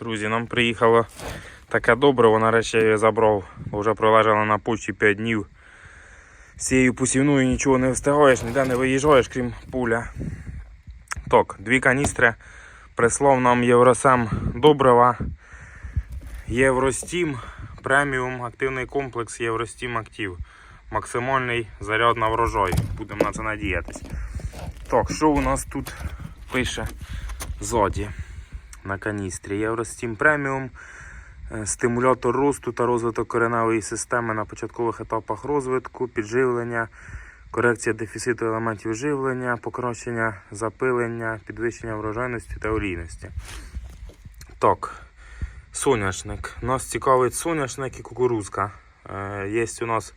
Друзі, нам приїхало таке добриво, нарешті я її забрав, бо вже пролежала на почті 5 днів. З цією посівною нічого не встигаєш, ніде не виїжджаєш, крім пуля. Так, дві каністри прислав нам Євросем добрива. Євростім преміум активний комплекс Євростім Актив. Максимальний заряд на врожай. Будемо на це надіятись. Так, що у нас тут пише ззаді на каністрі? Євростім преміум. Стимулятор росту та розвиток кореневої системи на початкових етапах розвитку, підживлення, корекція дефіциту елементів живлення, покращення запилення, підвищення врожайності та олійності. Так, соняшник. Нас цікавить соняшник і кукурузка. Е, Є у нас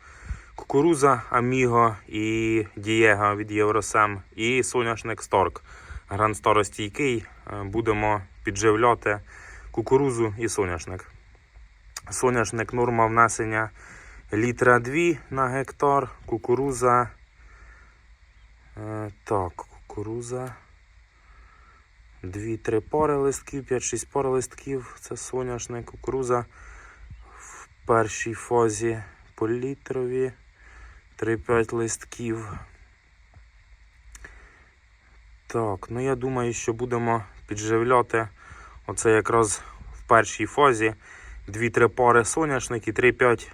кукуруза Аміго і Дієга від Євросем і соняшник Сторк. Гранд старостійкий. Е, Будемо підживляти кукурузу і соняшник. Соняшник норма внесення літра 2 на гектар. Кукуруза. е, Так, кукуруза. 2-3 пари листків, 5-6 пар листків. Це соняшник, кукуруза в першій фазі по літрові. 3-5 листків. Так, ну я думаю, що будемо підживляти оце якраз в першій фазі 2-3 пари соняшник і 3-5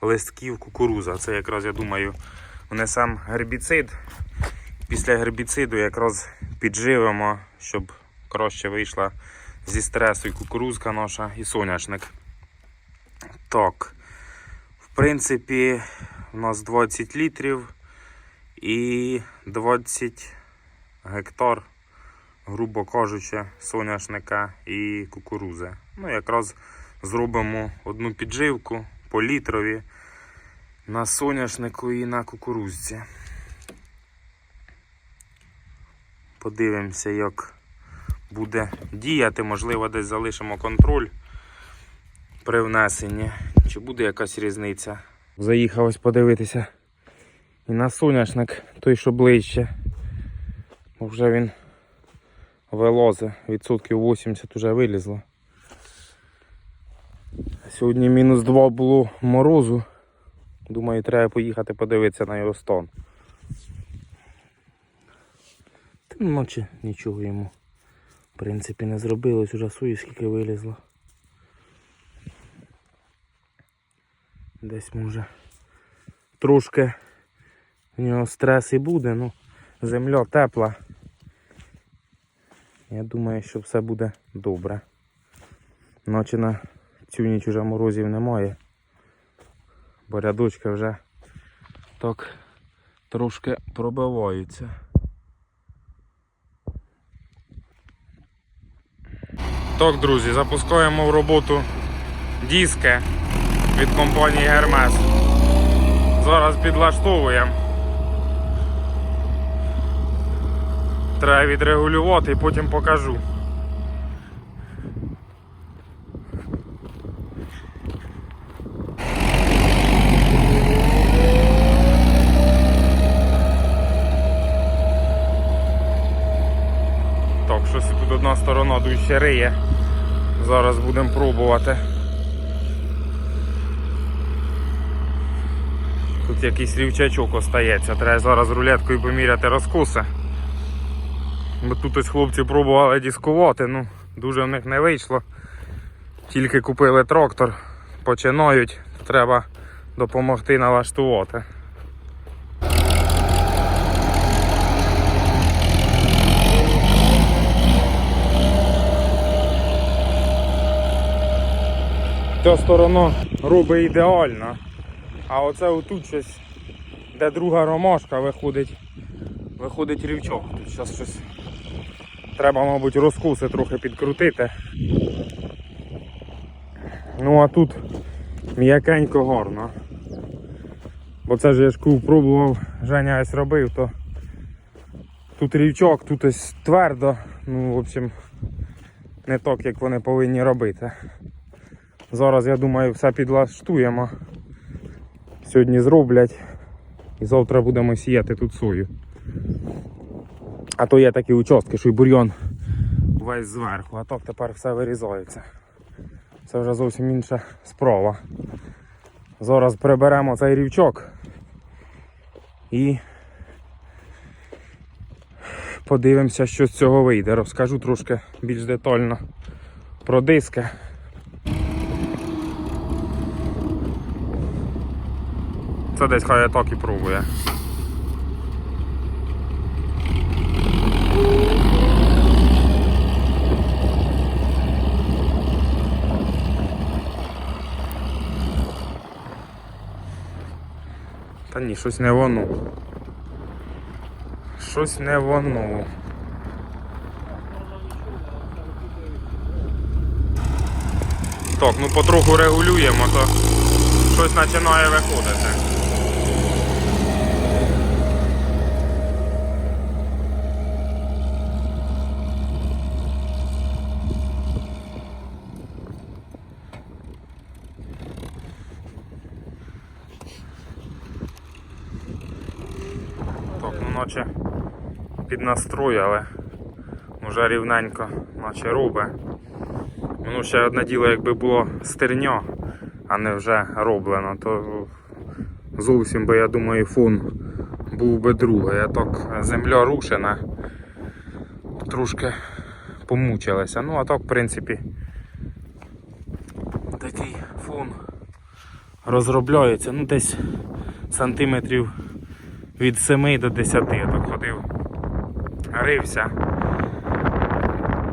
листків кукуруза. Це якраз, я думаю, внесемо гербіцид. Після гербіциду якраз підживимо, щоб краще вийшла зі стресу і кукурузка наша, і соняшник. Так, в принципі, у нас 20 літрів і 20 гектар, грубо кажучи, соняшника і кукурузи. Ну, якраз зробимо одну підживку по літрові на соняшнику і на кукурузці. Подивимося, як буде діяти. Можливо, десь залишимо контроль при внесенні. Чи буде якась різниця? Заїхав ось подивитися і на соняшник, той, що ближче. Бо вже він вилозе, відсотків 80 вже вилізло. Сьогодні мінус 2 було морозу. Думаю, треба поїхати подивитися на його стан. Та ночі нічого йому в принципі не зробилось, уже сої скільки вилізло. Десь може трошки в нього стрес і буде, ну земля тепла. Я думаю, що все буде добре. Ночі на цю ніч уже морозів немає. Бо рядочки вже так трошки пробиваються. Так, друзі, запускаємо в роботу диски від компанії Hermes. Зараз підлаштовуємо. Треба відрегулювати і потім покажу. Так, щось тут одна сторона дужче риє. Зараз будемо пробувати. Тут якийсь рівчачок остається. Треба зараз рулеткою поміряти розкоси. Бо тут ось хлопці пробували дискувати, ну дуже в них не вийшло. Тільки купили трактор, починають, треба допомогти налаштувати. Ця сторона робить ідеально. А оце отут щось, де друга ромашка виходить, виходить рівчок. Тут щось треба, мабуть, розкуси трохи підкрутити. Ну а тут м'якенько гарно. Бо це ж я ж коли пробував, Женя ось робив, то тут рівчок, тут ось твердо, ну в общем не так, як вони повинні робити. Зараз, я думаю, все підлаштуємо. Сьогодні зроблять і завтра будемо сіяти тут сою. А то є такі участки, що й бур'ян весь зверху, а так тепер все вирізається. це вже зовсім інша справа. Зараз приберемо цей рівчок і подивимося, що з цього вийде. Розкажу трошки більш детально про диски. Це десь хай так і пробує. Та ні, щось не воно. Щось не воно. Так, ну потроху регулюємо, то щось починає виходити. Так, ну наче під настрой, але вже рівненько, наче робить. Ну, ще одне діло, якби було стерньо, а не вже роблено, то зовсім би, я думаю, фон був би другий. А так земля рушена, трошки помучилися. Ну, а так, в принципі, такий фон розробляється, ну десь сантиметрів від 7 до 10 я так ходив. Рився.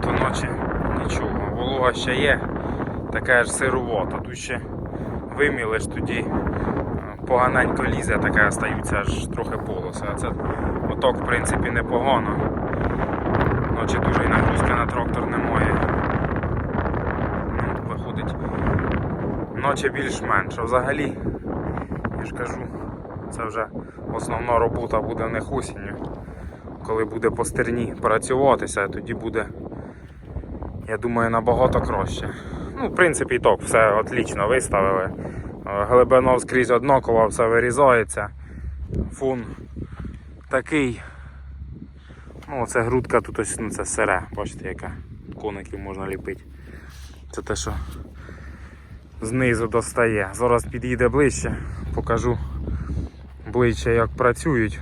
То ночі нічого. Волога ще є, така ж сировата. Тут ще вимілиш тоді поганенько лізе, таке остаються аж трохи полоси. А це оток в принципі непогано. Ночі дуже і нагрузки на трактор немає. Ну, Виходить ночі більш-менш. А взагалі, я ж кажу, це вже основна робота буде в них осінню. Коли буде по стерні працюватися, тоді буде, я думаю, набагато краще. Ну, в принципі, і так, все отлично виставили. Глибина скрізь однакова, все вирізається. Фон такий. Ну, це грудка тут ось ну, це сире, бачите, яка коників можна ліпити. Це те, що знизу достає. Зараз підійде ближче, покажу ближче, як працюють.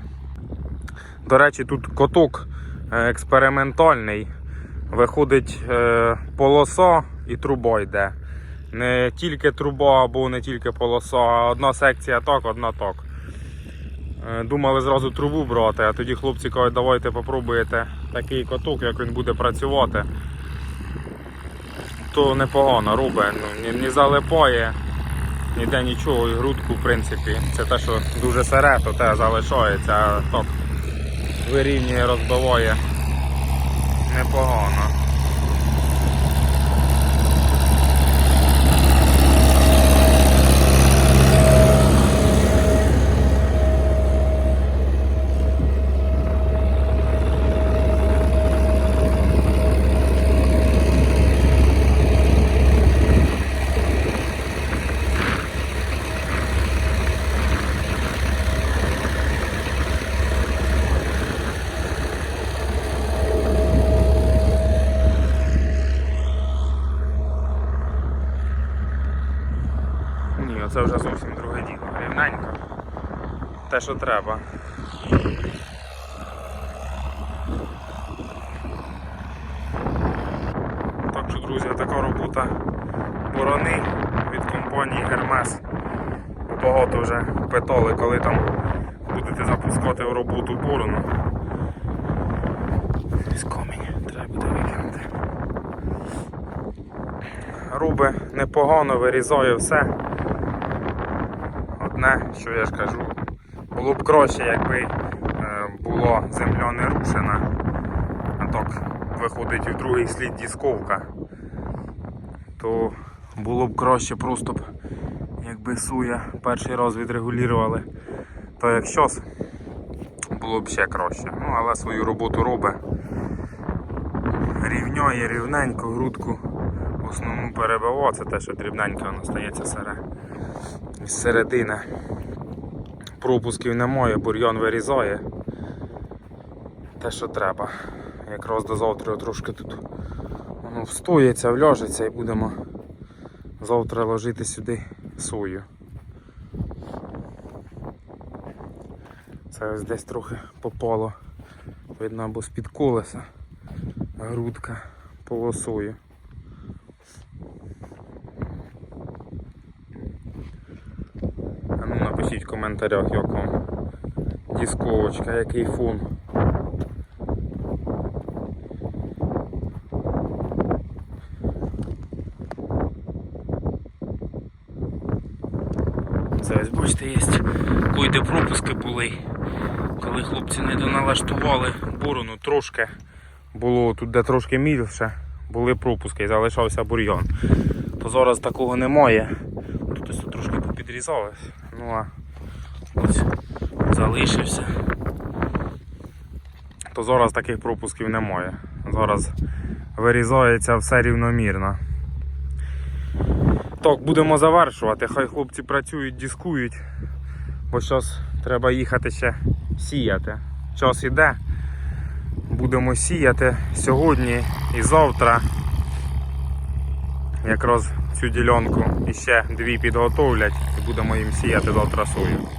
До речі, тут коток е, експериментальний. Виходить е, полоса і труба йде. Не тільки труба або не тільки полоса, а одна секція так, одна так. Е, Думали зразу трубу брати, а тоді хлопці кажуть, давайте попробуєте такий коток, як він буде працювати. То непогано робить, ну, не, не залипає, ніде нічого, і грудку, в принципі, це те, що дуже сире, то те залишається, а так вирівнює, розбиває непогано. Ні, це вже зовсім друге діло. Рівненько. Те, що треба. Так що, друзі, така робота борони від компанії. Бо Багато вже питали, коли там будете запускати в роботу борону. Камінь, треба буде. Руби непогано, вирізає все. Одне, що я ж кажу, було б краще, якби е, була земля не рушена. А так виходить в другий слід дісковка. То було б краще просто б, якби суя перший раз відрегулювали. То як щось, було б ще краще. Ну, але свою роботу робить. Рівняє рівненько, грудку основну перебивав, це те, що дрібненько воно сире. Середини пропусків немає, бур'ян вирізає. Те, що треба. Якраз до завтра трошки тут воно встоїться, вляжеться і будемо завтра ложити сюди сою. Це ось десь трохи попало. Видно або з-під колеса. Грудка полосою. А ну напишіть в коментарях, як вам дисковочка, який фон. Це бачите, є койде пропуски були. Коли хлопці не доналаштували борону трошки було тут, де трошки мільше, були пропуски і залишався бур'ян. То зараз такого немає. Тут ось трошки попідрізали. Ну а залишився. То зараз таких пропусків немає. Зараз вирізається все рівномірно. Так, будемо завершувати. Хай хлопці працюють, дискують. Бо зараз треба їхати ще сіяти. Час іде. Будемо сіяти сьогодні і завтра. Якраз цю ділянку і ще дві підготовлять і будемо їм сіяти завтра сою.